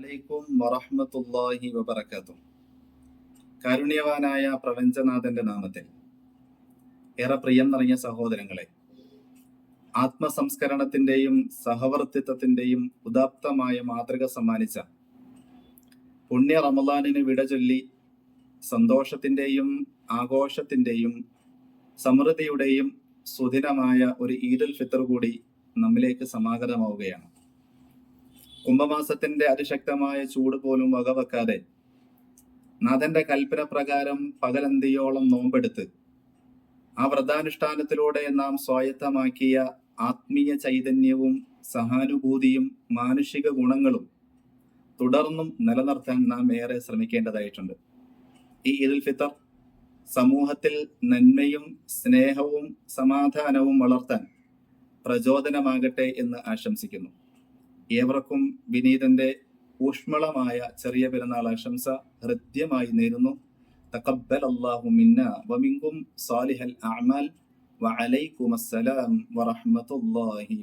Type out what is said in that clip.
അലൈക്കും വറഹ്മത്തുള്ളാഹി വബറകാതുഹു. കാരുണ്യവാനായ പ്രപഞ്ചനാഥന്റെ നാമത്തിൽ ഏറെ പ്രിയം നിറഞ്ഞ സഹോദരങ്ങളെ ആത്മസംസ്കരണത്തിന്റെയും സഹവർത്തിത്വത്തിന്റെയും ഉദാപ്തമായ മാതൃക സമ്മാനിച്ച പുണ്യ റമദാനിന് വിട ചൊല്ലി സന്തോഷത്തിന്റെയും ആഘോഷത്തിന്റെയും സമൃദ്ധിയുടെയും സുദിനമായ ഒരു ഈദുൽ ഫിത്തർ കൂടി നമ്മിലേക്ക് സമാഗതമാവുകയാണ്. കുംഭമാസത്തിന്റെ അതിശക്തമായ ചൂട് പോലും വകവെക്കാതെ നാഥന്റെ കൽപ്പന പ്രകാരം പകലന്തിയോളം നോമ്പെടുത്ത് ആ വ്രതാനുഷ്ഠാനത്തിലൂടെ നാം സ്വായത്തമാക്കിയ ആത്മീയ ചൈതന്യവും സഹാനുഭൂതിയും മാനുഷിക ഗുണങ്ങളും തുടർന്നും നിലനിർത്താൻ നാം ഏറെ ശ്രമിക്കേണ്ടതായിട്ടുണ്ട്. ഈ ഈദുൽ ഫിത്തർ സമൂഹത്തിൽ നന്മയും സ്നേഹവും സമാധാനവും വളർത്താൻ പ്രചോദനമാകട്ടെ എന്ന് ആശംസിക്കുന്നു. ഏവർക്കും വിനീതന്റെ ഊഷ്മളമായ ചെറിയ പെരുന്നാൾ ആശംസ ഹൃദ്യമായി നേരുന്നു. തക്കബൽ അള്ളാഹു മിന്ന വമിങ്കും സാലിഹൽ അഅമാൽ വഅലൈക്കും അസ്സലാം വറഹ്മത്തുള്ളാഹി